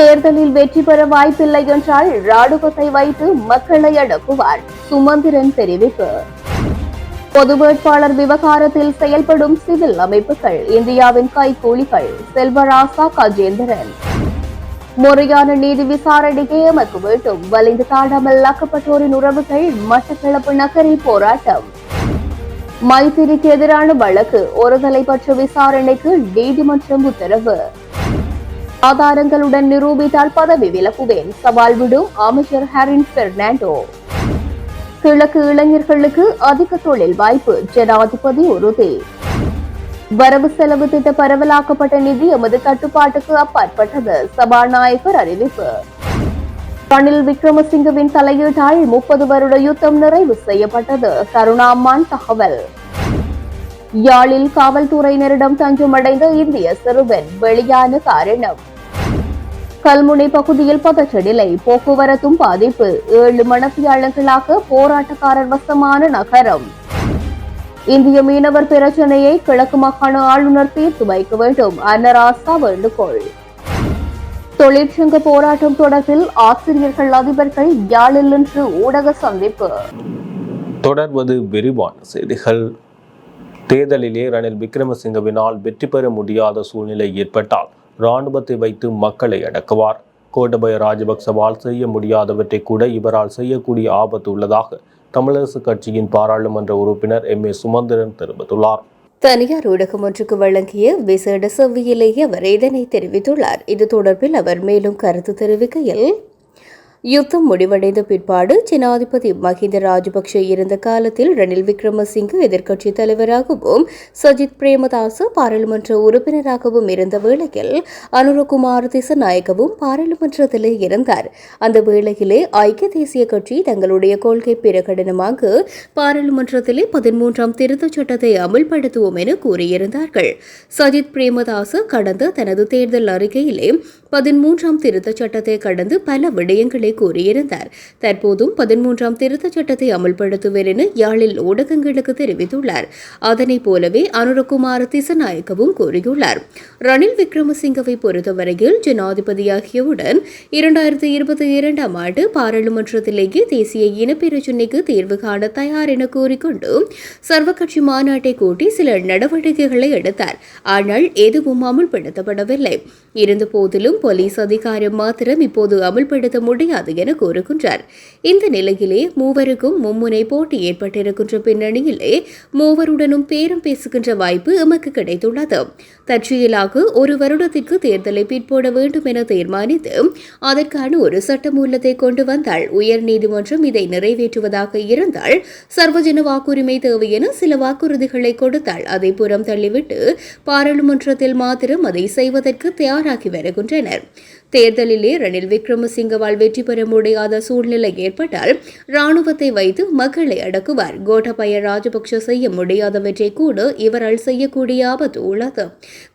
தேர்தலில் வெற்றி பெற வாய்ப்பில்லை என்றால் ராணுவத்தை வைத்து மக்களை அடக்குவார். சுமந்திரன் தெரிவிப்பு. பொது வேட்பாளர் விவகாரத்தில் செயல்படும் சிவில் அமைப்புகள் இந்தியாவின் கைகூலிகள் செல்வராசா கஜேந்திரன். முறையான நீதி விசாரணைக்கு எமக்கு வேண்டும். வலிந்து காணாமல் ஆக்கப்பட்டோரின் உறவுகள் மட்டக்களப்பு நகரில் போராட்டம். மைத்திரிக்கு எதிரான வழக்கு. ஒருதலை பற்ற விசாரணைக்கு நீதிமன்றம் உத்தரவு. ஆதாரங்களுடன் நிரூபித்தால் பதவி விலக்குவேன் சவால் விடும் அமைச்சர் ஹரின் பெர்னாண்டோ. கிழக்கு இளைஞர்களுக்கு அதிக தொழில் வாய்ப்பு ஜனாதிபதி உறுதி. வரவு செலவு திட்ட பரவலாக்கப்பட்ட நிதி எமது கட்டுப்பாட்டுக்கு அப்பாற்பட்டது சபாநாயகர் அறிவிப்பு. ரணில் விக்ரமசிங்கவின் தலையீட்டால் முப்பது வருட யுத்தம் நிறைவு செய்யப்பட்டது கருணாமான் தகவல். யாழில் காவல்துறையினரிடம் தஞ்சமடைந்த இந்திய சிறுவன் வெளியான காரணம். கல்முனை பகுதியில் பதற்றநிலை போக்குவரத்தும் பாதிப்பு ஏழு மணத்தியாளர்களாக போராட்டக்காரர் வசமான நகரம். இந்திய மீனவர் பிரச்சனையை கிழக்கு மாகாண ஆளுநர் தீர்த்து வைக்க வேண்டும். அன்னராசா வேண்டுகோள். தொழிற்சங்க போராட்டம் தொடர்பில் ஆசிரியர்கள் அதிபர்கள் யாழில் இன்று ஊடக சந்திப்பு. தொடர்வது விரிவான செய்திகள். தேர்தலிலே ரணில் விக்ரமசிங்கவினால் வெற்றி பெற முடியாத சூழ்நிலை ஏற்பட்டால் இராணுவத்தை வைத்து மக்களை அடக்குவார். கோட்டபய ராஜபக்சவால் செய்ய முடியாதவற்றை கூட இவரால் செய்யக்கூடிய ஆபத்து உள்ளதாக தமிழரசு கட்சியின் பாராளுமன்ற உறுப்பினர் எம். ஏ. சுமந்திரன் தெரிவித்துள்ளார். தனியார் ஊடகம் ஒன்றுக்கு வழங்கிய விசேட செவ்வியிலேயே அவர் இதனை தெரிவித்துள்ளார். இது தொடர்பில் அவர் மேலும் கருத்து தெரிவிக்கையில் யுத்தம் முடிவடைந்த பிற்பாடு ஜனாதிபதி மஹிந்த ராஜபக்ஷ இருந்த காலத்தில் ரணில் விக்ரமசிங்க எதிர்க்கட்சித் தலைவராகவும் சஜித் பிரேமதாச பாராளுமன்ற உறுப்பினராகவும் இருந்த வேளையில் அனுரகுமார் திசநாயகவும் பாராளுமன்றத்தில் இருந்தார். அந்த வேளையிலே ஐக்கிய தேசிய கட்சி தங்களுடைய கொள்கை பிரகடனமாக பாராளுமன்றத்திலே பதிமூன்றாம் திருத்தச் சட்டத்தை அமல்படுத்துவோம் என கூறியிருந்தார்கள். சஜித் பிரேமதாச கடந்த தனது தேர்தல் அறிக்கையிலே பதிமூன்றாம் திருத்தச் சட்டத்தை கடந்து பல விடயங்களை கூறியிருந்தார். தற்போதும் பதிமூன்றாம் திருத்தச் சட்டத்தை அமல்படுத்துவர் என யாழில் ஊடகங்களுக்கு தெரிவித்துள்ளார். அதனைப் போலவே அனுரகுமார் திசநாயக்கவும் கூறியுள்ளார். ரணில் விக்ரமசிங்கவை பொறுத்தவரையில் ஜனாதிபதியாகியவுடன் இரண்டாயிரத்தி இருபத்தி இரண்டாம் ஆண்டு பாராளுமன்றத்திலேயே தேசிய இனப்பிரச்சினைக்கு தீர்வு காண தயார் என கூறிக்கொண்டு சர்வகட்சி மாநாட்டை கூட்டி சில நடவடிக்கைகளை எடுத்தார். ஆனால் எதுவும் அமுல்படுத்தப்படவில்லை. இருந்த போதிலும் போலீஸ் அதிகாரம் மாத்திரம் இப்போது அமல்படுத்த முடியாது என கூறுகின்றார். இந்த நிலையிலே மூவருக்கும் மும்முனை போட்டி ஏற்பட்டிருக்கின்ற பின்னணியிலே மூவருடனும் பேரம் பேசுகின்ற வாய்ப்பு எமக்கு கிடைத்துள்ளது. தற்செயலாக ஒரு வருடத்திற்கு தேர்தலை பிற்போட வேண்டும் என தீர்மானித்து அதற்கான ஒரு சட்டமூலத்தை கொண்டு வந்தால் உயர் நீதிமன்றம் இதை நிறைவேற்றுவதாக இருந்தால் சர்வஜன வாக்குரிமை தேவை என சில வாக்குறுதிகளை கொடுத்தால் அதை புறம் தள்ளிவிட்டு பாராளுமன்றத்தில் மாத்திரம் அதை செய்வதற்கு தயார் தயாராகி வருகின்றனர். தேர்தலிலே ரணில் விக்ரமசிங்கவால் வெற்றி பெற முடியாத சூழ்நிலை ஏற்பட்டால் ராணுவத்தை வைத்து மக்களை அடக்குவார். கோட்டபய ராஜபக்ஷ செய்ய முடியாதவற்றை கூட இவரால் செய்யக்கூடிய ஆபத்து உள்ளது.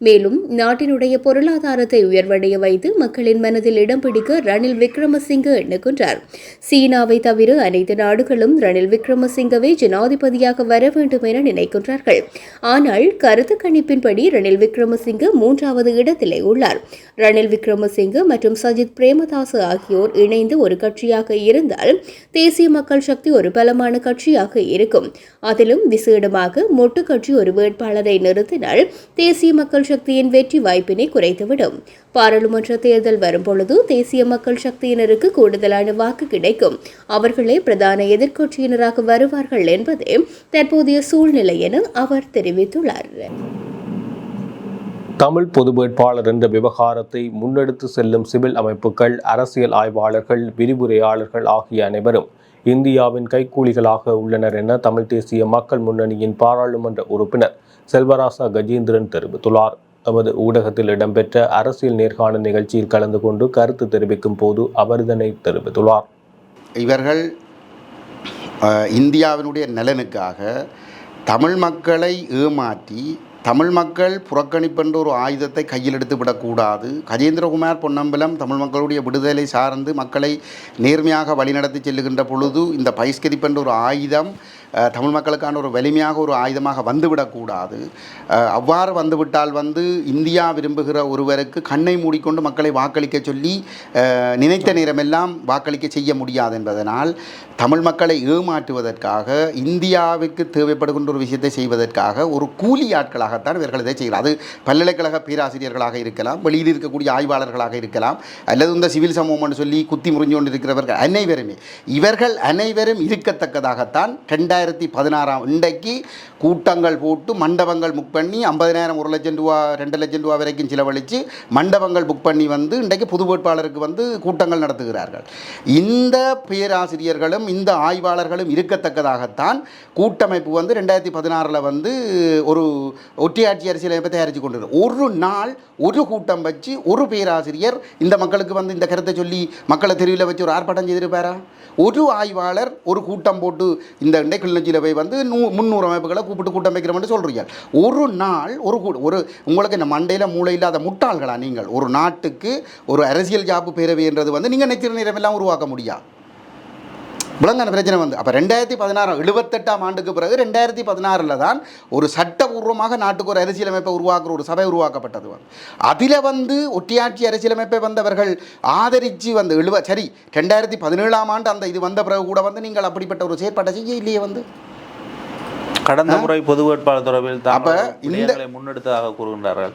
மேலும் நாட்டினுடைய பொருளாதாரத்தை உயர்வடைய வைத்து மக்களின் மனதில் இடம் பிடிக்க ரணில் விக்ரமசிங்க எண்ணுகின்றார் சீனாவை தவிர அனைத்து நாடுகளும் ரணில் விக்ரமசிங்கவை ஜனாதிபதியாக வர வேண்டும் என நினைக்கின்றார்கள். ஆனால் கருத்து கணிப்பின்படி ரணில் விக்ரமசிங்க மூன்றாவது இடத்திலே உள்ளார். ரணில் விக்ரமசிங்க மற்றும் சஜித் பிரேமதாசு ஆகியோர் இணைந்து ஒரு கட்சியாக இருந்தால் தேசிய மக்கள் சக்தி ஒரு பலமான கட்சியாக இருக்கும். அதிலும் விசேடமாக மொட்டு கட்சி ஒரு வேட்பாளரை நிறுத்தினால் தேசிய மக்கள் சக்தியின் வெற்றி வாய்ப்பினை குறைத்துவிடும். பாராளுமன்ற தேர்தல் வரும்பொழுது தேசிய மக்கள் சக்தியினருக்கு கூடுதலான வாக்கு கிடைக்கும். அவர்களே பிரதான எதிர்க்கட்சியினராக வருவார்கள் என்பதே தற்போதைய சூழ்நிலை என அவர் தெரிவித்துள்ளார். தமிழ் பொது வேட்பாளர் என்ற விவகாரத்தை முன்னெடுத்து செல்லும் சிவில் அமைப்புகள் அரசியல் ஆய்வாளர்கள் விரிவுரையாளர்கள் ஆகிய அனைவரும் இந்தியாவின் கைக்கூலிகளாக உள்ளனர் என தமிழ் தேசிய மக்கள் முன்னணியின் பாராளுமன்ற உறுப்பினர் செல்வராசா கஜேந்திரன் தெரிவித்துள்ளார். தமது ஊடகத்தில் இடம்பெற்ற அரசியல் நேர்காணல் நிகழ்ச்சியில் கலந்து கொண்டு கருத்து தெரிவிக்கும் போது அவர் இதனை தெரிவித்துள்ளார். இவர்கள் இந்தியாவினுடைய நலனுக்காக தமிழ் மக்களை ஏமாற்றி தமிழ் மக்கள் புறக்கணிப்பென்ற ஒரு ஆயுதத்தை கையில் எடுத்து விடக்கூடாது. கஜேந்திரகுமார் பொன்னம்பலம் தமிழ் மக்களுடைய விடுதலை சார்ந்து மக்களை நேர்மையாக வழிநடத்தி செல்லுகின்ற பொழுது இந்த பைஸ்கரிப்பென்ற ஒரு ஆயுதம் தமிழ் மக்களுக்கான ஒரு வலிமையாக ஒரு ஆயுதமாக வந்துவிடக்கூடாது அவ்வாறு வந்துவிட்டால் வந்து இந்தியா விரும்புகிற ஒருவருக்கு கண்ணை மூடிக்கொண்டு மக்களை வாக்களிக்க சொல்லி நினைத்த நேரமெல்லாம் வாக்களிக்க செய்ய முடியாது என்பதனால் தமிழ் மக்களை ஏமாற்றுவதற்காக இந்தியாவுக்கு தேவைப்படுகின்ற ஒரு விஷயத்தை செய்வதற்காக ஒரு கூலி ஆட்களாக ஆட்களாகத்தான் இவர்கள் இதை செய்கிறார். அது பல்கலைக்கழக பேராசிரியர்களாக இருக்கலாம் வெளியில் இருக்கக்கூடிய ஆய்வாளர்களாக இருக்கலாம் அல்லது இந்த சிவில் சமூகம்னு சொல்லி குத்தி முறிஞ்சு கொண்டு இருக்கிறவர்கள் அனைவருமே. இவர்கள் அனைவரும் இருக்கத்தக்கதாகத்தான் ரெண்டாயிரத்தி பதினாறாம் இன்றைக்கு கூட்டங்கள் போட்டு மண்டபங்கள் புக் பண்ணி ஐம்பதினாயிரம் ஒரு லட்சம் ரூபா ரெண்டு லட்சம் ரூபா வரைக்கும் செலவழித்து மண்டபங்கள் புக் பண்ணி வந்து இன்றைக்கு புது வேட்பாளருக்கு வந்து கூட்டங்கள் நடத்துகிறார்கள். இந்த பேராசிரியர்களும் இந்த ஆய்வாளர்களும் இருக்கத்தக்கதாகத்தான் கூட்டமைப்பு வந்து ரெண்டாயிரத்தி பதினாறில் வந்து ஒரு ஒற்றையாட்சி அரசியலை தயாரித்து கொண்டு ஒரு நாள் ஒரு கூட்டம் வச்சு ஒரு பேராசிரியர் இந்த மக்களுக்கு வந்து இந்த கருத்தை சொல்லி மக்களை தெருவில் வச்சு ஒரு ஆர்ப்பாட்டம் செய்திருப்பாரா? ஒரு ஆய்வாளர் ஒரு கூட்டம் போட்டு இந்த இண்டை கிளிநொச்சியில் போய் வந்து நூ முந்நூறு அமைப்புகளை கூப்பிட்டு கூட்டம் வைக்கிறோம்னு சொல்கிறீங்க ஒரு நாள் ஒரு கூ ஒரு உங்களுக்கு இந்த மண்டையில் மூளை இல்லாத முட்டாள்களா நீங்கள்? ஒரு நாட்டுக்கு ஒரு அரசியல் ஜாப்பு பேரவைன்றது வந்து நீங்கள் நெச்சிற நிறமெல்லாம் உருவாக்க முடியாது விலங்கான பிரச்சனை வந்து. அப்போ ரெண்டாயிரத்தி பதினாறு எழுபத்தெட்டாம் ஆண்டுக்கு பிறகு ரெண்டாயிரத்தி பதினாறில் தான் ஒரு சட்டபூர்வமாக நாட்டுக்கு ஒரு அரசியலமைப்பை உருவாக்குற ஒரு சபை உருவாக்கப்பட்டது வந்து. அதில் வந்து ஒட்டியாட்சி அரசியலமைப்பை வந்தவர்கள் ஆதரித்து வந்து எழுவ சரி ரெண்டாயிரத்தி பதினேழாம் ஆண்டு அந்த இது வந்த பிறகு கூட வந்து நீங்கள் அப்படிப்பட்ட ஒரு செயற்பாட்டை செய்ய இல்லையே வந்து. கடந்த முறை பொது வேட்பாளர் தொடர்பில் அப்ப இந்த- முன்னெடுத்ததாக கூறுகின்றார்கள்.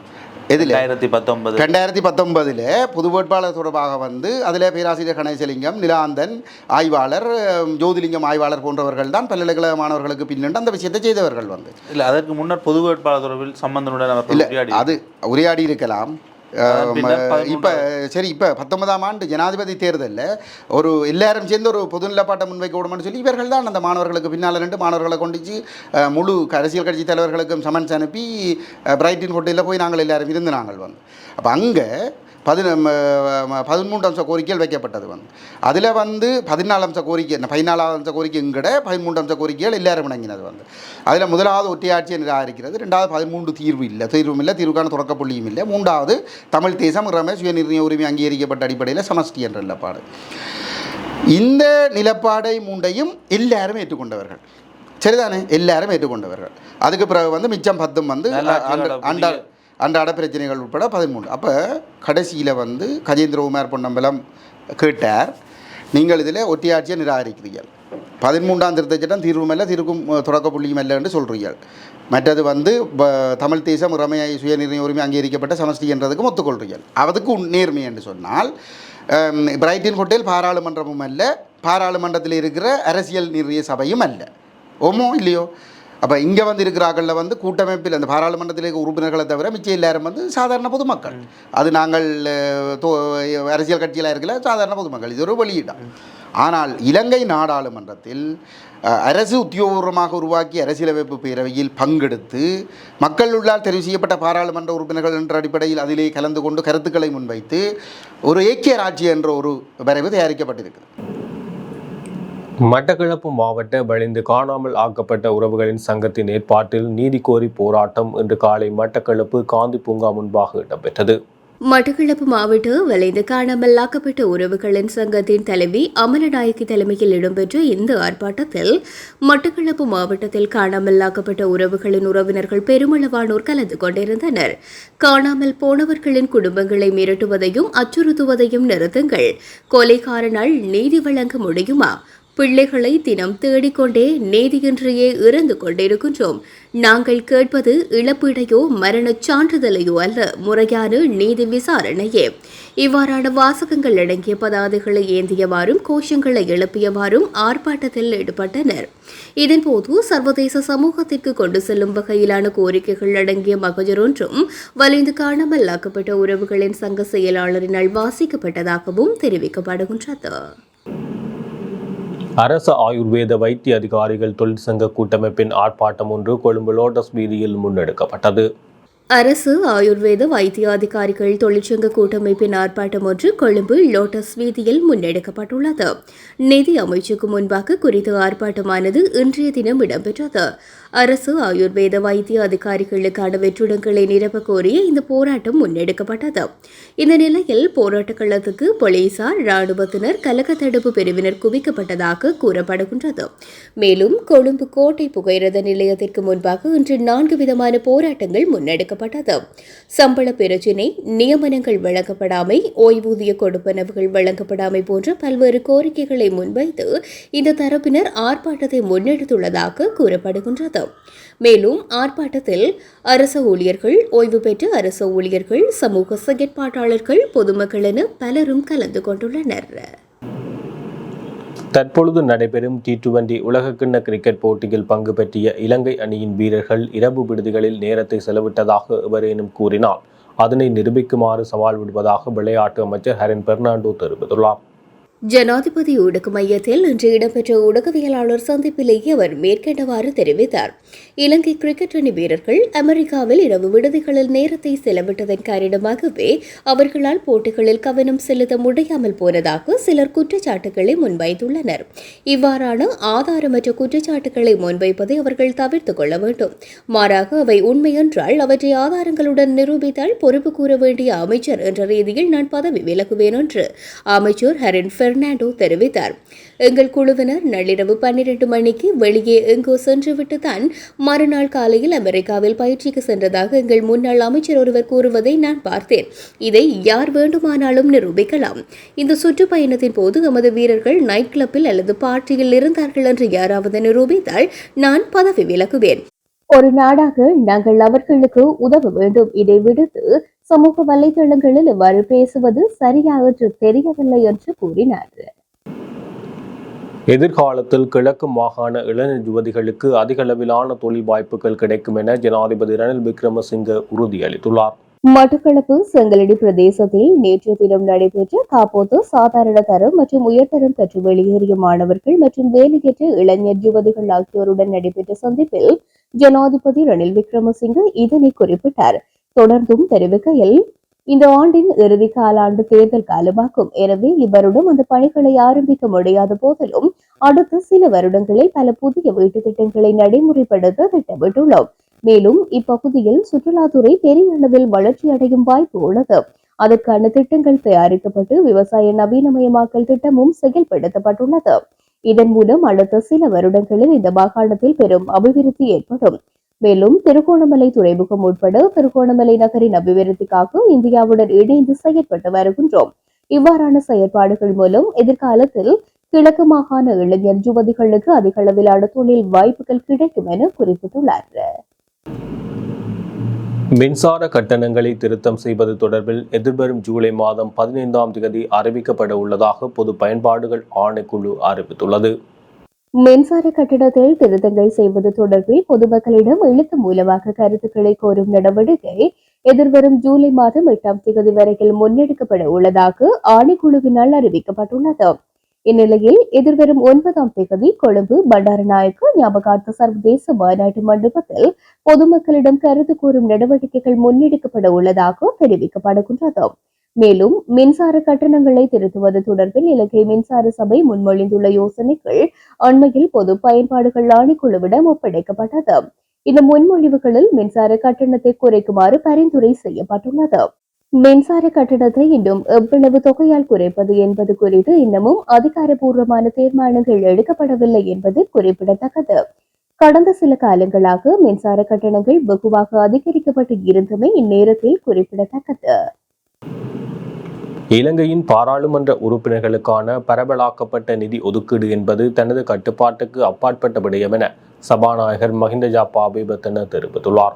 எதில்? ரெண்டாயிரத்தி பத்தொன்பது. ரெண்டாயிரத்தி பத்தொன்பதில் பொது வேட்பாளர் தொடர்பாக வந்து அதில் பேராசிரியர் கணேசலிங்கம் நிலாந்தன் ஆய்வாளர் ஜோதிலிங்கம் ஆய்வாளர் போன்றவர்கள் தான் பல்கலைக்கழக மாணவர்களுக்கு பின்னண்டு அந்த விஷயத்தை செய்தவர்கள் வந்து. இல்ல அதற்கு முன்னர் பொது வேட்பாளர் தொடர்பில் சம்பந்தனுடன் இல்லை அது உரையாடி இருக்கலாம் இப்போ சரி இப்போ பத்தொன்பதாம் ஆண்டு ஜனாதிபதி தேர்தலில் ஒரு எல்லாரும் சேர்ந்து ஒரு பொது நிலப்பாட்டை முன்வைக்க விடணும்னு சொல்லி இவர்கள் தான் அந்த மாணவர்களுக்கு பின்னால் நின்று மாணவர்களை கொண்டுச்சு முழு அரசியல் கட்சி தலைவர்களுக்கும் சமன்ஸ் அனுப்பி பிரைட்டின் ஹோட்டலில் போய் நாங்கள் எல்லாரும் இருந்து நாங்கள் வந்து. அப்போ அங்கே பதின பதிமூன்று அம்ச கோரிக்கைகள் வைக்கப்பட்டது வந்து. அதில் வந்து பதினாலு அம்ச கோரிக்கை பதினாலாவது அம்ச கோரிக்கை எங்கட பதிமூன்று அம்ச கோரிக்கைகள் எல்லாரும் இணங்கினது வந்து. அதில் முதலாவது ஒற்றையாட்சியை நிராகரிக்கிறது ரெண்டாவது பதிமூன்று தீர்வு இல்லை தீர்வும் இல்லை தீர்வுக்கான தொடக்க புள்ளியும் இல்லை மூன்றாவது தமிழ் தேசம் ரமேஷ் சுய நிர்ணய உரிமை அங்கீகரிக்கப்பட்ட அடிப்படையில் சமஷ்டி என்ற நிலப்பாடு. இந்த நிலப்பாடை மூண்டையும் எல்லாரும் ஏற்றுக்கொண்டவர்கள். சரிதானே? எல்லாரும் ஏற்றுக்கொண்டவர்கள். அதுக்கு பிறகு வந்து மிச்சம் பத்தும் வந்து அண்ட- அன்றாட பிரச்சனைகள் உட்பட பதிமூணு அப்போ கடைசியில் வந்து கஜேந்திரகுமார் பொன்னம்பலம் கேட்டார் நீங்கள் இதில் ஒட்டியாட்சியை நிராகரிக்கிறீர்கள். பதிமூன்றாம் திருத்த சட்டம் தீர்வும் இல்லை தீர்க்கும் தொடக்க புள்ளியும் என்று சொல்கிறீர்கள் மற்றது வந்து தமிழ் தேசம் உரிமை சுயநிர்ணய உரிமை அங்கீகரிக்கப்பட்ட சமஷ்டி என்றதுக்கும் ஒத்துக்கொள்கிறீர்கள் அதுக்கு உன் நேர்மை என்று சொன்னால் பிரைட்டின் ஹோட்டல் பாராளுமன்றமும் அல்ல பாராளுமன்றத்தில் இருக்கிற அரசியல் நிர்ணய சபையும் அல்ல ஓமோ இல்லையோ? அப்போ இங்கே வந்து இருக்கிறார்களில் வந்து கூட்டமைப்பில் அந்த பாராளுமன்றத்தில் இருக்க உறுப்பினர்களை தவிர மிச்சம் எல்லாரும் வந்து சாதாரண பொதுமக்கள். அது நாங்கள் அரசியல் கட்சியில் இருக்கல சாதாரண பொதுமக்கள். இது ஒரு வெளியிடம் ஆனால் இலங்கை நாடாளுமன்றத்தில் அரசு உத்தியோகபூர்வமாக உருவாக்கிய அரசியலமைப்பு பேரவையில் பங்கெடுத்து மக்கள் உள்ளால் தெரிவு செய்யப்பட்ட பாராளுமன்ற உறுப்பினர்கள் என்ற அடிப்படையில் அதிலே கலந்து கொண்டு கருத்துக்களை முன்வைத்து ஒரு ஏக்கிய ராஜ்யம் என்ற ஒரு வரைவு தயாரிக்கப்பட்டிருக்கு மட்டக்களப்பு மாவட்ட வலிந்து காணாமல் ஆக்கப்பட்ட உறவுகளின் சங்கத்தின் ஏற்பாட்டில் நீதி கோரி போராட்டம் இன்று காலை மட்டக்களப்பு காந்தி பூங்கா முன்பாக இடம்பெற்றது. மட்டக்களப்பு மாவட்ட வளைந்து காணாமல் ஆக்கப்பட்ட உறவுகளின் சங்கத்தின் தலைவி அமலநாயகி தலைமையில் இடம்பெற்ற இந்த ஆர்ப்பாட்டத்தில் மட்டக்களப்பு மாவட்டத்தில் காணாமல் ஆக்கப்பட்ட உறவுகளின் உறவினர்கள் பெருமளவானோர் கலந்து கொண்டிருந்தனர். காணாமல் போனவர்களின் குடும்பங்களை மிரட்டுவதையும் அச்சுறுத்துவதையும் நிறுத்துங்கள். கொலைகாரனால் நீதி வழங்க முடியுமா? பிள்ளைகளை தினம் தேடிக்கொண்டே நேதியின்றியே இறந்து கொண்டிருக்கின்றோம். நாங்கள் கேட்பது இழப்பீடையோ மரணச் சான்றிதழையோ அல்ல முறையான நீதி விசாரணையே. இவ்வாறான வாசகங்கள் அடங்கிய பதாதைகளை ஏந்தியவாறும் கோஷங்களை எழுப்பியவாறும் ஆர்ப்பாட்டத்தில் ஈடுபட்டனர். இதன்போது சர்வதேச சமூகத்திற்கு கொண்டு செல்லும் வகையிலான கோரிக்கைகள் அடங்கிய மகஜர் ஒன்றும் வலிந்து காணாமல் ஆக்கப்பட்ட உறவுகளின் சங்க செயலாளரினால் வாசிக்கப்பட்டதாகவும் தெரிவிக்கப்படுகின்றது. அரசு ஆயுர்வேத வைத்திய அதிகாரிகள் தொழிற்சங்க கூட்டமைப்பின் ஆர்ப்பாட்டம் ஒன்று கொழும்பு லோட்டஸ் வீதியில் முன்னெடுக்கப்பட்டது. அரசு ஆயுர்வேத வைத்திய அதிகாரிகள் தொழிற்சங்க கூட்டமைப்பின் ஆர்ப்பாட்டம் ஒன்று கொழும்பு லோட்டஸ் வீதியில் முன்னெடுக்கப்பட்டுள்ளது. நிதி அமைச்சுக்கு முன்பாக குறித்த ஆர்ப்பாட்டமானது இன்றைய தினம் இடம்பெற்றது. அரசு ஆயுர்வேத வைத்திய அதிகாரிகளுக்கான வெற்றிடங்களை நிரப்ப கோரிய இந்த போராட்டம் முன்னெடுக்கப்பட்டது. இந்த நிலையில் போராட்ட களத்துக்கு போலீசார் ராணுவத்தினர் கலக தடுப்பு பிரிவினர் குவிக்கப்பட்டதாக கூறப்படுகின்றது. மேலும் கொழும்பு கோட்டை புகையிரத நிலையத்திற்கு முன்பாக இன்று நான்கு விதமான போராட்டங்கள் முன்னெடுக்கப்பட்டது சம்பள பிரச்சினை நியமனங்கள் வழங்கப்படாமை ஓய்வூதிய கொடுப்பனவுகள் வழங்கப்படாமை போன்ற பல்வேறு கோரிக்கைகளை முன்வைத்து இந்த தரப்பினர் ஆர்ப்பாட்டத்தை முன்னெடுத்துள்ளதாக கூறப்படுகின்றது. மேலும் ஆர்ப்பாட்டத்தில் அரச ஊழியர்கள் ஓய்வு பெற்ற அரசு ஊழியர்கள் சமூக செயற்பாட்டாளர்கள் பொதுமக்கள் என பலரும் கலந்து கொண்டுள்ளனர். தற்பொழுது நடைபெறும் டி டுவெண்டி உலகக்கிண்ண கிரிக்கெட் போட்டியில் பங்கு பெற்றிய இலங்கை அணியின் வீரர்கள் இரவு விடுதிகளில் நேரத்தை செலவிட்டதாக எவரேனும் கூறினால் அதனை நிரூபிக்குமாறு சவால் விடுவதாக விளையாட்டு அமைச்சர் ஹரின் பெர்னாண்டோ தெரிவித்துள்ளார். ஜனாதிபதி ஊடக மையத்தில் இன்று இடம்பெற்ற ஊடகவியலாளர் சந்திப்பிலேயே அவர் மேற்கண்டவாறு தெரிவித்தார். இலங்கை கிரிக்கெட் அணி வீரர்கள் அமெரிக்காவில் இரவு விடுதிகளில் நேரத்தை செலவிட்டதன் காரணமாகவே அவர்களால் போட்டிகளில் கவனம் செலுத்த முடியாமல் போனதாக சிலர் குற்றச்சாட்டுகளை முன்வைத்துள்ளனர். இவ்வாறான ஆதாரமற்ற குற்றச்சாட்டுகளை முன்வைப்பதை அவர்கள் தவிர்த்துக் கொள்ள வேண்டும். மாறாக அவை உண்மையென்றால் அவற்றை ஆதாரங்களுடன் நிரூபித்தால் பொறுப்பு கூற வேண்டிய அமைச்சர் என்ற ரீதியில் நான் பதவி விலகுவேன் என்று அமைச்சர் ஹரின் பெர்னாண்டோ தெரிவித்தார். எங்கள் குழுவினர் நள்ளிரவு பன்னிரண்டு மணிக்கு வெளியே எங்கோ சென்றுவிட்டு தான் மறுநாள் காலையில் அமெரிக்காவில் பயிற்சிக்கு சென்றதாக எங்கள் முன்னாள் அமைச்சர் ஒருவர் கூறுவதை நான் பார்த்தேன். இதை யார் வேண்டுமானாலும் நிரூபிக்கலாம். இந்த சுற்றுப்பயணத்தின் போது எமது வீரர்கள் நைட் கிளப்பில் அல்லது பார்ட்டியில் இருந்தார்கள் என்று யாராவது நிரூபித்தால் நான் பதவி விலகுவேன் ஒரு நாடாக நாங்கள் அவர்களுக்கு உதவ வேண்டும். இதை விடுத்து சமூக வலைதளங்களில் இவ்வாறு பேசுவது சரியா என்று தெரியவில்லை என்று கூறினார் எதிர்காலத்தில் கிழக்கு மாகாண இளைஞர் யுவதிகளுக்கு அதிகளவிலான தொழில் வாய்ப்புகள் கிடைக்கும் என ஜனாதிபதி ரணில் விக்ரமசிங்க உறுதியளித்துள்ளார். மட்டக்களப்பு செங்கலடி பிரதேசத்தில் நேற்றைய தினம் நடைபெற்ற காப்போத்து சாதாரண தரம் மற்றும் உயர்தரம் பெற்று வெளியேறிய மாணவர்கள் மற்றும் வேலையற்ற இளைஞர் யுவதிகள் ஆகியோருடன் நடைபெற்ற சந்திப்பில் ஜனாதிபதி ரணில் விக்ரமசிங்க இதனை குறிப்பிட்டார். தொடர்ந்தும் தெரிவிக்கையில் இந்த ஆண்டின் இறுதி காலாண்டு தேர்தல் காலமாகும். எனவே இவ்வருடம் அந்த பணிகளை ஆரம்பிக்க முடியாத போதிலும் அடுத்த சில வருடங்களில் பல புதிய வீட்டு திட்டங்களை நடைமுறைப்படுத்த திட்டமிட்டுள்ளோம். மேலும் இப்பகுதியில் சுற்றுலாத்துறை பெரிய அளவில் வளர்ச்சி அடையும் வாய்ப்பு உள்ளது. அதற்கான திட்டங்கள் தயாரிக்கப்பட்டு விவசாய நவீனமயமாக்கல் திட்டமும் செயல்படுத்தப்பட்டுள்ளது. இதன் மூலம் அடுத்த சில வருடங்களில் இந்த மாகாணத்தில் பெரும் அபிவிருத்தி ஏற்படும். மேலும் திருகோணமலை துறைமுகம் உட்பட திருகோணமலை நகரின் அபிவிருத்திக்காக இந்தியாவுடன் இணைந்து செயற்பட்டு வருகின்றோம். இவ்வாறான செயற்பாடுகள் மூலம் எதிர்காலத்தில் கிழக்கு மாகாண இளைஞர் யுவதிகளுக்கு அதிக அளவிலான தொழில் வாய்ப்புகள் கிடைக்கும் என குறிப்பிட்டுள்ளார் மின்சார கட்டணங்களை திருத்தம் செய்வது தொடர்பில் எதிர்வரும் ஜூலை மாதம் பதினைந்தாம் தேதி அறிவிக்கப்பட உள்ளதாக பொது பயன்பாடுகள் ஆணைக்குழு அறிவித்துள்ளது. மின்சார கட்டணத்தில் திருத்தங்கள் செய்வது தொடர்பில் பொதுமக்களிடம் எழுத்து மூலமாக கருத்துக்களை கோரும் நடவடிக்கை எதிர்வரும் ஜூலை மாதம் எட்டாம் தேதி வரையில் முன்னெடுக்கப்பட உள்ளதாக ஆணைக்குழுவினால் அறிவிக்கப்பட்டுள்ளது. இந்நிலையில் எதிர்வரும் ஒன்பதாம் தேதி கொழும்பு பண்டாரநாயக்கு ஞாபகார்த்த சர்வதேச மாநாட்டு மண்டபத்தில் பொதுமக்களிடம் கருத்து கூறும் நடவடிக்கைகள் முன்னெடுக்கப்பட உள்ளதாக தெரிவிக்கப்படுகின்றது மேலும் மின்சார கட்டணங்களை திருத்துவது தொடர்பில் இலங்கை மின்சார சபை முன்மொழிந்துள்ள யோசனைகள் அண்மையில் பொது பயன்பாடுகள் ஆணைக்குழுவிடம் ஒப்படைக்கப்பட்டது. இந்த முன்மொழிவுகளில் மின்சார கட்டணத்தை குறைக்குமாறு பரிந்துரை செய்யப்பட்டுள்ளது. மின்சார கட்டணத்தை இன்னும் எவ்வளவு தொகையால் குறைப்பது என்பது குறித்து இன்னமும் அதிகாரப்பூர்வமான தீர்மானங்கள் எடுக்கப்படவில்லை என்பது குறிப்பிடத்தக்கது. கடந்த சில காலங்களாக மின்சார கட்டணங்கள் வெகுவாக அதிகரிக்கப்பட்டு இருந்தமை இந்நேரத்தில் குறிப்பிடத்தக்கது. இலங்கையின் பாராளுமன்ற உறுப்பினர்களுக்கான பரவலாக்கப்பட்ட நிதி ஒதுக்கீடு என்பது தனது கட்டுப்பாட்டுக்கு அப்பாற்பட்ட விடயம் என சபாநாயகர் மஹிந்த ஜாபாபிபத்தன தெரிவித்துள்ளார்.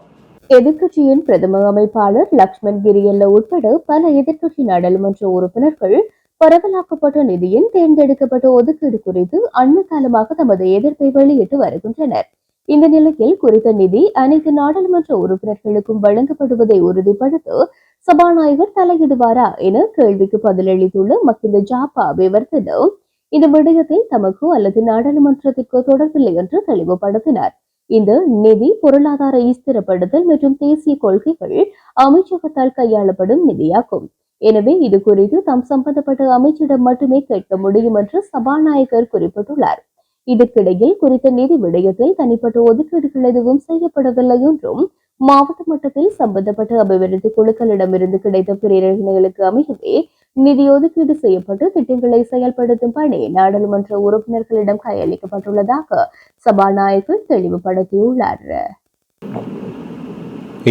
எதிர்க்கட்சியின் பிரதம அமைப்பாளர் லக்ஷ்மண் கிரியல்ல உட்பட பல எதிர்க்கட்சி நாடாளுமன்ற உறுப்பினர்கள் பரவலாக்கப்பட்ட நிதியின் தேர்ந்தெடுக்கப்பட்ட ஒதுக்கீடு குறித்து அண்மை காலமாக தமது எதிர்ப்பை வெளியிட்டு வருகின்றனர். இந்த நிலையில் குறித்த நிதி அனைத்து நாடாளுமன்ற உறுப்பினர்களுக்கும் வழங்கப்படுவதை உறுதிப்படுத்த சபாநாயகர் தலையிடுவாரா என கேள்விக்கு பதிலளித்துள்ள மக்கிந்த ஜாப்பா விவர்த்தனம். இந்த விடயத்தில் தமக்கு அல்லது நாடாளுமன்றத்திற்கு தொடர்பில்லை என்று தெளிவுபடுத்தினார். இந்த நிதி பொருளாதார ஸ்திரப்படுத்தல் மற்றும் தேசிய கொள்கைகள் அமைச்சகத்தால் கையாளப்படும் நிதியாகும். எனவே இது குறித்து தாம் சம்பந்தப்பட்ட அமைச்சிடம் மட்டுமே கேட்க முடியும் என்று சபாநாயகர் குறிப்பிட்டுள்ளார். இதற்கிடையில் குறித்த நிதி விடயத்தில் தனிப்பட்ட ஒதுக்கீடுகள் எதுவும் செய்யப்படவில்லை என்றும் மாவட்ட மட்டத்தில் சம்பந்தப்பட்ட அபிவிருத்தி குழுக்களிடமிருந்து கிடைத்த பிரேரணைகளுக்கு அமையவே நிதி ஒதுக்கீடு செய்யப்பட்டு திட்டங்களை செயல்படுத்தும் பணி நாடாளுமன்ற உறுப்பினர்களிடம் கையளிக்கப்பட்டுள்ளதாக சபாநாயகர் தெளிவுபடுத்தியுள்ளார்.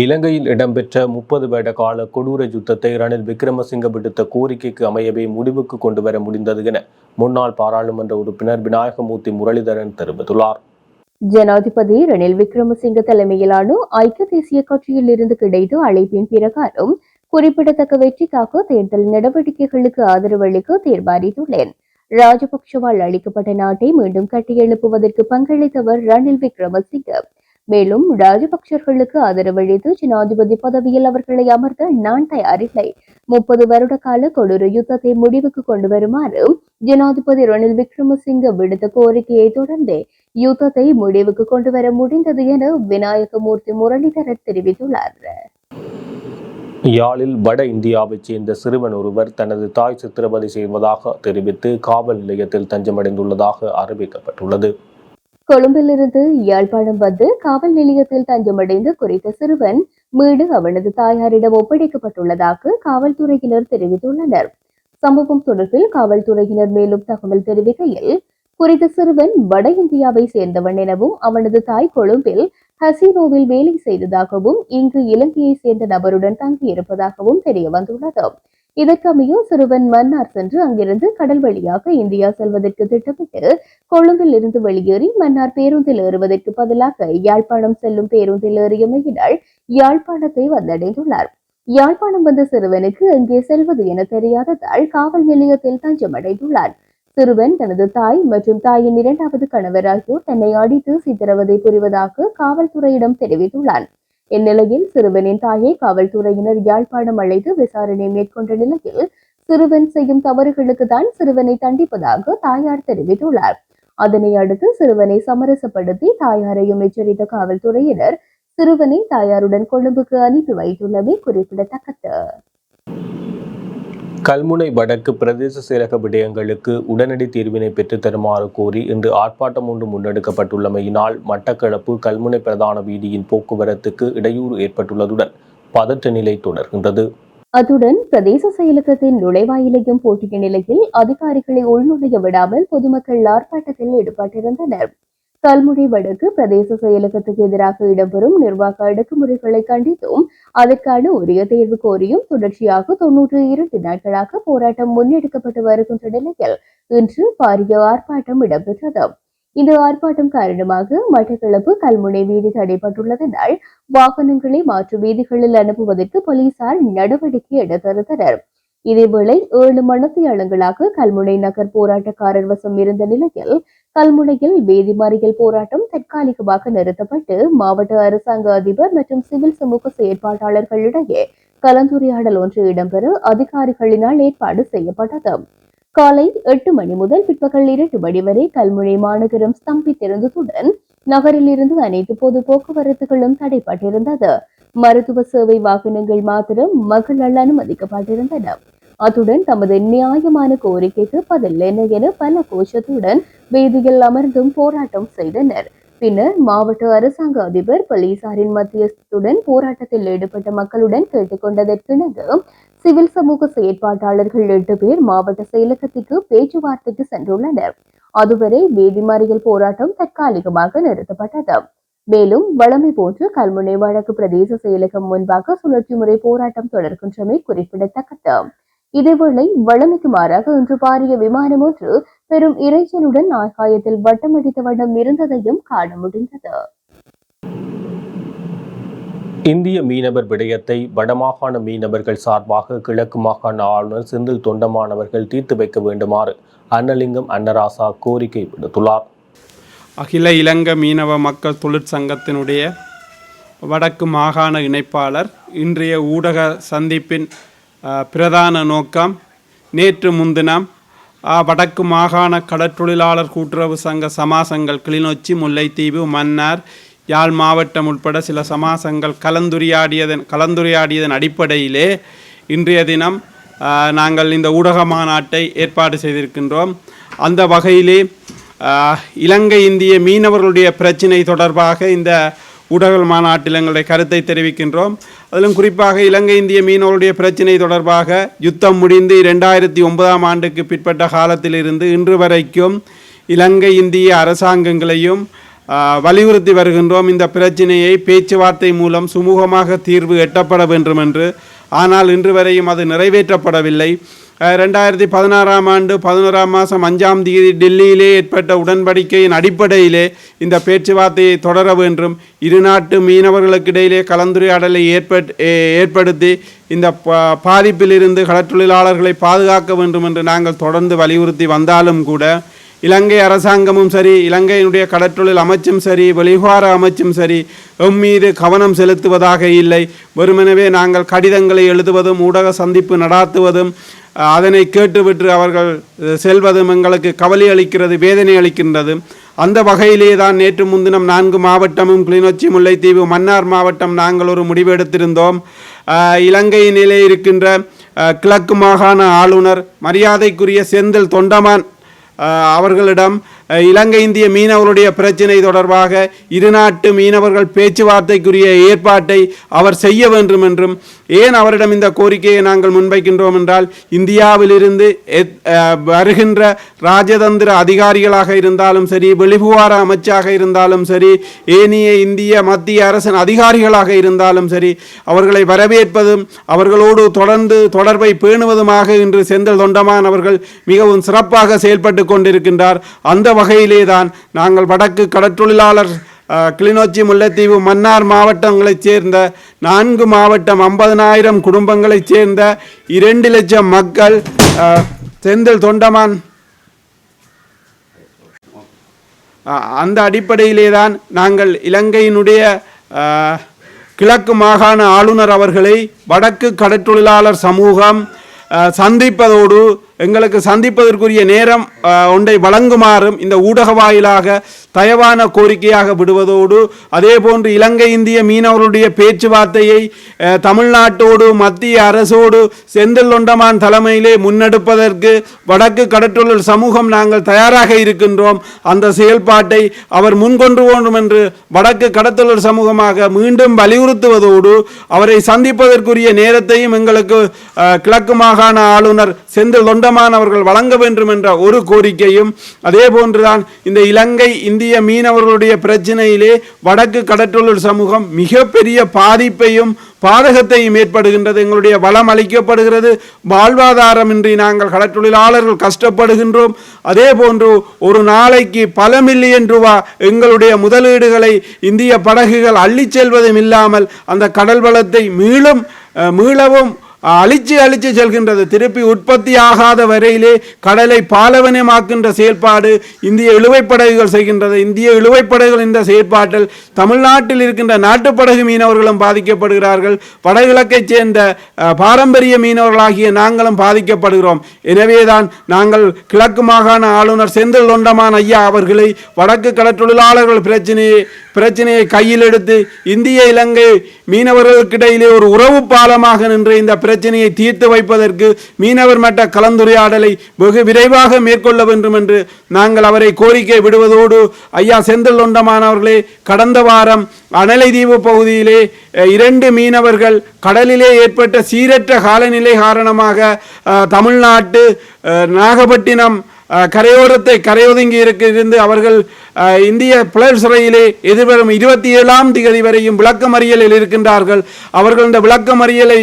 இலங்கையில் இடம்பெற்ற முப்பது வருட கால கொடூர யுத்தத்தை ரணில் விக்ரமசிங்க விடுத்த கோரிக்கைக்கு அமையவே முடிவுக்கு கொண்டு வர முடிந்தது என முன்னாள் பாராளுமன்ற உறுப்பினர் விநாயகமூர்த்தி முரளிதரன் தெரிவித்துள்ளார். ஜனாதிபதி ரணில் விக்ரமசிங்க தலைமையிலான ஐக்கிய தேசிய கட்சியில் இருந்து கிடைத்த அழைப்பின் பிரகாரம் குறிப்பிடத்தக்க வெற்றிக்காக தேர்தல் நடவடிக்கைகளுக்கு ஆதரவு அளிக்க தீர்மானித்துள்ளேன். ராஜபக்சவால் அளிக்கப்பட்ட நாட்டை மீண்டும் கட்டியெழுப்புவதற்கு பங்களித்தவர் ரணில் விக்ரமசிங்க. மேலும் ராஜபக்சர்களுக்கு ஆதரவளித்து ஜனாதிபதி பதவியில் அவர்களை அமர்த்த நான் தயாரில்லை. முப்பது வருட கால கொடூர யுத்தத்தை முடிவுக்கு கொண்டு வருமாறு ஜனாதிபதி ரணில் விக்ரமசிங்க விடுத்த கோரிக்கையை தொடர்ந்தே யுத்தத்தை முடிவுக்கு கொண்டு வர முடிந்தது என விநாயகமூர்த்தி முரளிதரர் தெரிவித்துள்ளார். யாழில் வட இந்தியாவைச் சேர்ந்த சிறுவன் ஒருவர் தனது தாய் சித்திரவதை செய்வதாக தெரிவித்து காவல் நிலையத்தில் தஞ்சமடைந்துள்ளதாக அறிவிக்கப்பட்டுள்ளது. கொழும்பிலிருந்து யாழ்ப்பாணம் வந்து காவல் நிலையத்தில் தஞ்சமடைந்த குறித்த சிறுவன் மீடு அவனது தாயாரிடம் ஒப்படைக்கப்பட்டுள்ளதாக காவல்துறையினர் தெரிவித்துள்ளனர். சம்பவம் தொடர்பில் காவல்துறையினர் மேலும் தகவல் தெரிவிக்கையில் குறித்த சிறுவன் வட இந்தியாவை சேர்ந்தவன் எனவும் அவனது தாய் கொழும்பில் ஹசீனோவில் வேலை செய்ததாகவும் இங்கு இலங்கையை சேர்ந்த நபருடன் தங்கியிருப்பதாகவும் தெரிய வந்துள்ளது. இதற்கமைய சிறுவன் மன்னார் சென்று அங்கிருந்து கடல் வழியாக இந்தியா செல்வதற்கு திட்டமிட்டு கொழும்பில் இருந்து வெளியேறி மன்னார் பேருந்தில் ஏறுவதற்கு பதிலாக யாழ்ப்பாணம் செல்லும் பேருந்தில் ஏறியமையினால் யாழ்ப்பாணத்தை வந்தடைந்துள்ளார். யாழ்ப்பாணம் வந்த சிறுவனுக்கு எங்கே செல்வது என தெரியாததால் காவல் நிலையத்தில் தஞ்சமடைந்துள்ளார் சிறுவன் தனது தாய் மற்றும் தாயின் இரண்டாவது கணவர் ஆகியோர் தன்னை அடித்து சித்திரவதை புரிவதாக காவல்துறையிடம் தெரிவித்துள்ளார். இந்நிலையில் சிறுவனின் தாயை காவல்துறையினர் யாழ்ப்பாணம் அழைத்து விசாரணை மேற்கொண்ட நிலையில் சிறுவன் செய்யும் தவறுகளுக்கு தான் சிறுவனை தண்டிப்பதாக தாயார் தெரிவித்துள்ளார். அதனை அடுத்து சிறுவனை சமரசப்படுத்தி தாயாரையும் எச்சரித்த காவல்துறையினர் சிறுவனை தாயாருடன் கொழும்புக்கு அனுப்பி வைத்துள்ளமை குறிப்பிடத்தக்கது. கல்முனை வடக்கு பிரதேச செயலக விடயங்களுக்கு உடனடி தீர்வினை பெற்றுத்தருமாறு கோரி இன்று ஆர்ப்பாட்டம் ஒன்று முன்னெடுக்கப்பட்டுள்ளமையினால் மட்டக்களப்பு கல்முனை பிரதான வீதியின் போக்குவரத்துக்கு இடையூறு ஏற்பட்டுள்ளதுடன் பதற்ற நிலை தொடர்கின்றது. அத்துடன் பிரதேச செயலகத்தின் நுழைவாயிலையும் போட்டிய நிலையில் அதிகாரிகளை உள்நுழைய விடாமல் பொதுமக்கள் ஆர்ப்பாட்டத்தில் ஈடுபட்டிருந்தனர். கல்முனை வடக்கு பிரதேச செயலகத்துக்கு எதிராக இடம்பெறும் நிர்வாக அடக்குமுறைகளை கண்டித்தும் அதற்கான உரிய தேர்வு கோரியும் தொடர்ச்சியாக தொன்னூற்றி இரண்டு நாட்களாக போராட்டம் முன்னெடுக்கப்பட்டு வருகின்ற நிலையில் இன்று பாரிய ஆர்ப்பாட்டம் இடம்பெற்றது. இந்த ஆர்ப்பாட்டம் காரணமாக மட்டக்களப்பு கல்முனை வீதி தடைப்பட்டுள்ளதனால் வாகனங்களை மாற்று வீதிகளில் அனுப்புவதற்கு போலீசார் நடவடிக்கை எடுத்திருந்தனர் இதேவேளை ஏழு மணத்தியாளங்களாக கல்முனை நகர் போராட்டக்காரர் வசம் இருந்த நிலையில் கல்முனையில் வீதி மறியல் போராட்டம் தற்காலிகமாக நிறுத்தப்பட்டு மாவட்ட அரசாங்க அதிபர் மற்றும் சிவில் சமூக செயற்பாட்டாளர்களிடையே கலந்துரையாடல் ஒன்று இடம்பெற அதிகாரிகளினால் ஏற்பாடு செய்யப்பட்டது. காலை எட்டு மணி முதல் பிற்பகல் இரண்டு மணி வரை கல்முனை மாநகரம் ஸ்தம்பித்திருந்ததுடன் நகரில் இருந்து அனைத்து பொது போக்குவரத்துகளும் தடைப்பட்டிருந்தது மருத்துவ சேவை வாகனங்கள் மாத்திரம் மக்களால் அனுமதிக்கப்பட்டிருந்தன. அத்துடன் தமது நியாயமான கோரிக்கைக்கு பதில் என்ன என பல கோஷத்துடன் வீதியில் அமர்ந்தும் போராட்டம் செய்தனர். பின்னர் மாவட்ட அரசாங்க அதிபர் போலீசாரின் மத்தியஸ்துடன் போராட்டத்தில் ஈடுபட்ட மக்களுடன் கேட்டுக்கொண்டதற்கிணங்க சிவில் சமூக செயற்பாட்டாளர்கள் எட்டு பேர் மாவட்ட செயலகத்திற்கு பேச்சுவார்த்தைக்கு சென்றுள்ளனர். அதுவரை வீதி மறியல் போராட்டம் தற்காலிகமாக நிறுத்தப்பட்டது. மேலும் வளமை போன்று கல்முனை வழக்கு பிரதேச செயலகம் முன்பாக சுழற்சி முறை போராட்டம் தொடர்கின்றமை குறிப்பிடத்தக்கது. இதேவேளை வழமைக்கு மாறாக இன்று பாரிய விமானம் ஒன்று பெரும் இறைச்சலுடன் ஆகாயத்தில் வட்டமடித்த வண்ணம் இருந்ததையும் காண முடிந்தது. இந்திய மீனவர் விடயத்தை வடமாகாண மீனவர்கள் சார்பாக கிழக்கு மாகாண ஆளுநர் செந்தில் தொண்டமானவர்கள் தீர்த்து வைக்க வேண்டுமாறு அன்னலிங்கம் அன்னராசா கோரிக்கை விடுத்துள்ளார். அகில இலங்கை மீனவ மக்கள் தொழிற்சங்கத்தினுடைய வடக்கு மாகாண இணைப்பாளர் இன்றைய ஊடக சந்திப்பின் பிரதான நோக்கம். நேற்று முன்தினம் வடக்கு மாகாண கடற்றொழிலாளர் கூட்டுறவு சங்க சமாசங்கள் கிளிநொச்சி முல்லைத்தீவு மன்னார் யாழ் மாவட்டம் உட்பட சில சமாசங்கள் கலந்துரையாடியதன் கலந்துரையாடியதன் அடிப்படையிலே இன்றைய தினம் நாங்கள் இந்த ஊடக மாநாட்டை ஏற்பாடு செய்திருக்கின்றோம். அந்த வகையிலே இலங்கை இந்திய மீனவர்களுடைய பிரச்சினை தொடர்பாக இந்த ஊடகங்கள் மாநாட்டில் எங்களுடைய கருத்தை தெரிவிக்கின்றோம். அதிலும் குறிப்பாக இலங்கை இந்திய மீனவருடைய பிரச்சினை தொடர்பாக யுத்தம் முடிந்து இரண்டாயிரத்தி ஒன்பதாம் ஆண்டுக்கு பிற்பட்ட காலத்திலிருந்து இன்று வரைக்கும் இலங்கை இந்திய அரசாங்கங்களையும் வலியுறுத்தி வருகின்றோம். இந்த பிரச்சினையை பேச்சுவார்த்தை மூலம் சுமூகமாக தீர்வு எட்டப்பட வேண்டும் என்று ஆனால் இன்று வரையும் அது நிறைவேற்றப்படவில்லை. ரெண்டாயிரத்தி பதினாறாம் ஆண்டு பதினோராம் மாதம் அஞ்சாம் தேதி டெல்லியிலே ஏற்பட்ட உடன்படிக்கையின் அடிப்படையிலே இந்த பேச்சுவார்த்தையை தொடர வேண்டும். இரு நாட்டு மீனவர்களுக்கு இடையிலே கலந்துரையாடலை ஏற்பட் ஏ- ஏற்படுத்தி இந்த பா- பாதிப்பிலிருந்து கடற்றொழிலாளர்களை பாதுகாக்க வேண்டும் என்று நாங்கள் தொடர்ந்து வலியுறுத்தி வந்தாலும் கூட இலங்கை அரசாங்கமும் சரி இலங்கையினுடைய கடற்றொழில் அமைச்சும் சரி வெளிவார அமைச்சும் சரி எம் மீது கவனம் செலுத்துவதாக இல்லை. வெறுமெனவே நாங்கள் கடிதங்களை எழுதுவதும் ஊடக சந்திப்பு நடாத்துவதும் அதனை கேட்டுவிட்டு அவர்கள் செல்வதும் எங்களுக்கு கவலை அளிக்கிறது வேதனை அளிக்கின்றது. அந்த வகையிலே தான் நேற்று முன்தினம் நான்கு மாவட்டமும் கிளிநொச்சி முல்லைத்தீவு மன்னார் மாவட்டம் நாங்கள் ஒரு முடிவு எடுத்திருந்தோம். இலங்கையினிலே இருக்கின்ற கிழக்கு மாகாண ஆளுநர் மரியாதைக்குரிய செந்தில் தொண்டமான் அவர்களிடம் இலங்கை இந்திய மீனவர்களுடைய பிரச்சினை தொடர்பாக இரு நாட்டு மீனவர்கள் பேச்சுவார்த்தைக்குரிய ஏற்பாட்டை அவர் செய்ய வேண்டும் என்றும் ஏன் அவரிடம் இந்த கோரிக்கையை நாங்கள் முன்வைக்கின்றோம் என்றால் இந்தியாவிலிருந்து எத்- வருகின்ற ராஜதந்திர அதிகாரிகளாக இருந்தாலும் சரி வெளிபுவார அமைச்சாக இருந்தாலும் சரி ஏனைய இந்திய மத்திய அரசின் அதிகாரிகளாக இருந்தாலும் சரி அவர்களை வரவேற்பதும் அவர்களோடு தொடர்ந்து தொடர்பை பேணுவதுமாக இன்று செந்தில் தொண்டமான் அவர்கள் மிகவும் சிறப்பாக செயல்பட்டு கொண்டிருக்கின்றார். அந்த வகையிலேதான் நாங்கள் வடக்கு கடற்றொழிலாளர் கிளிநொச்சி முல்லைத்தீவு மன்னார் மாவட்டங்களைச் சேர்ந்த நான்கு மாவட்டம் ஐம்பதனாயிரம் குடும்பங்களைச் சேர்ந்த இரண்டு லட்சம் மக்கள் செந்தில் தொண்டமான். அந்த அடிப்படையிலே தான் நாங்கள் இலங்கையினுடைய கிழக்கு மாகாண ஆளுநர் அவர்களை வடக்கு கடற்றொழிலாளர் சமூகம் சந்திப்பதோடு எங்களுக்கு சந்திப்பதற்குரிய நேரம் ஒன்றை வழங்குமாறும் இந்த ஊடக வாயிலாக தயவான கோரிக்கையாக விடுவதோடு அதே போன்று இலங்கை இந்திய மீனவருடைய பேச்சுவார்த்தையை தமிழ்நாட்டோடு மத்திய அரசோடு செந்தில் தொண்டமான் தலைமையிலே முன்னெடுப்பதற்கு வடக்கு கடற்றொழில் சமூகம் நாங்கள் தயாராக இருக்கின்றோம். அந்த செயல்பாட்டை அவர் முன்கொண்டு வேண்டும் என்று வடக்கு கடத்தொழில் சமூகமாக மீண்டும் வலியுறுத்துவதோடு அவரை சந்திப்பதற்குரிய நேரத்தையும் எங்களுக்கு கிழக்கு மாகாண ஆளுநர் செந்தில் தொண்டமான் அவர்கள் வழங்க வேண்டும் என்ற ஒரு கோரிக்கையும் அதே போன்றுதான் இந்த இலங்கை இந்திய மீனவர்களுடைய பிரச்சனையிலே வடக்கு கடற்றொழில் சமூகம் மிகப்பெரிய பாதிப்பையும் பாதகத்தையும் ஏற்படுகின்றது. எங்களுடைய வளம் அளிக்கப்படுகிறது வாழ்வாதாரமின்றி நாங்கள் கடற்றொழிலாளர்கள் கஷ்டப்படுகின்றோம். அதே போன்று ஒரு நாளைக்கு பல மில்லியன் ரூபா எங்களுடைய முதலீடுகளை இந்திய படகுகள் அள்ளி செல்வதும் இல்லாமல் அந்த கடல் வளத்தை மீளும் மீளவும் அழிச்சு அழிச்சு செல்கின்றது. திருப்பி உற்பத்தி ஆகாத வரையிலே கடலை பாலவனமாக்கின்ற செயல்பாடு இந்திய இழுவைப்படகுகள் செய்கின்றது. இந்திய இழுவைப்படகுகள் இந்த செயற்பாட்டில் தமிழ்நாட்டில் இருக்கின்ற நாட்டுப்படகு மீனவர்களும் பாதிக்கப்படுகிறார்கள். வடகிழக்கைச் சேர்ந்த பாரம்பரிய மீனவர்களாகிய நாங்களும் பாதிக்கப்படுகிறோம். எனவேதான் நாங்கள் கிழக்கு மாகாண ஆளுநர் செந்தில் தொண்டமான் ஐயா அவர்களை வடக்கு கடற்றொழிலாளர்கள் பிரச்சனையை பிரச்சனையை கையில் எடுத்து இந்திய இலங்கை மீனவர்களுக்கிடையிலே ஒரு உறவு பாலமாக நின்று இந்த பிரச்சனையை தீர்த்து வைப்பதற்கு மீனவர் மட்ட கலந்துரையாடலை வெகு விரைவாக மேற்கொள்ள வேண்டும் என்று நாங்கள் அவரை கோரிக்கை விடுவதோடு ஐயா செந்தில் தொண்டமான் கடந்த வாரம் அனலைதீவு பகுதியிலே இரண்டு மீனவர்கள் கடலிலே ஏற்பட்ட சீரற்ற காலநிலை காரணமாக தமிழ்நாட்டு நாகப்பட்டினம் கரையோரத்தை கரையொதுங்கி இருக்க இருந்து அவர்கள் இந்திய புலர் சிறையிலே எதிர்வரும் இருபத்தி ஏழாம் தேதி வரையும் விளக்கமறியலில் இருக்கின்றார்கள். அவர்கள் இந்த விளக்கமறியலை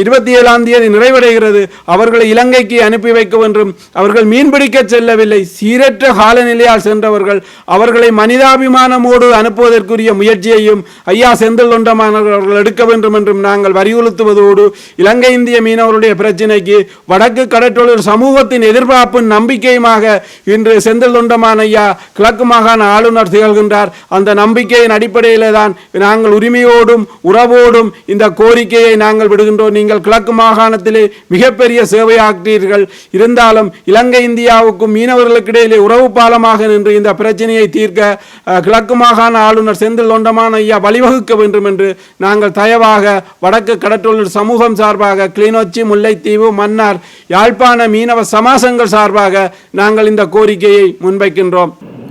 இருபத்தி ஏழாம் தேதி நிறைவடைகிறது. அவர்களை இலங்கைக்கு அனுப்பி வைக்க வேண்டும். அவர்கள் மீன்பிடிக்க செல்லவில்லை. சீரற்ற காலநிலையால் சென்றவர்கள் அவர்களை மனிதாபிமானமோடு அனுப்புவதற்குரிய முயற்சியையும் ஐயா செந்தில் தொண்டமானவர்கள் அவர்கள் எடுக்க வேண்டும் என்றும் நாங்கள் வலியுறுத்துவதோடு இலங்கை இந்திய மீனவருடைய பிரச்சினைக்கு வடக்கு கடற்றொழில் சமூகத்தின் எதிர்பார்ப்பும் நம்பிக்கையுமாக இன்று செந்தில் தொண்டமான ஐயா கிழக்கு மாகாண ஆளுநர் திகழ்கின்றார். அந்த நம்பிக்கையின் அடிப்படையில் தான் நாங்கள் உரிமையோடும் உறவோடும் இந்த கோரிக்கையை நாங்கள் விடுகின்றோம். நீங்கள் கிழக்கு மாகாணத்திலே மிகப்பெரிய சேவையாற்றீர்கள் இருந்தாலும் இலங்கை இந்தியாவுக்கும் மீனவர்களுக்கு இடையிலே உறவு பாலமாக நின்று இந்த பிரச்சனையை தீர்க்க கிழக்கு மாகாண ஆளுநர் செந்தில் தொண்டமான ஐயா வழிவகுக்க வேண்டும் என்று நாங்கள் தயவாக வடக்கு கடற்றொழில் சமூகம் சார்பாக கிளிநொச்சி முல்லைத்தீவு மன்னார் யாழ்ப்பாண மீனவ சமாசங்கள் சார்பாக நாங்கள் இந்த கோரிக்கையை முன்வைக்கின்றோம்.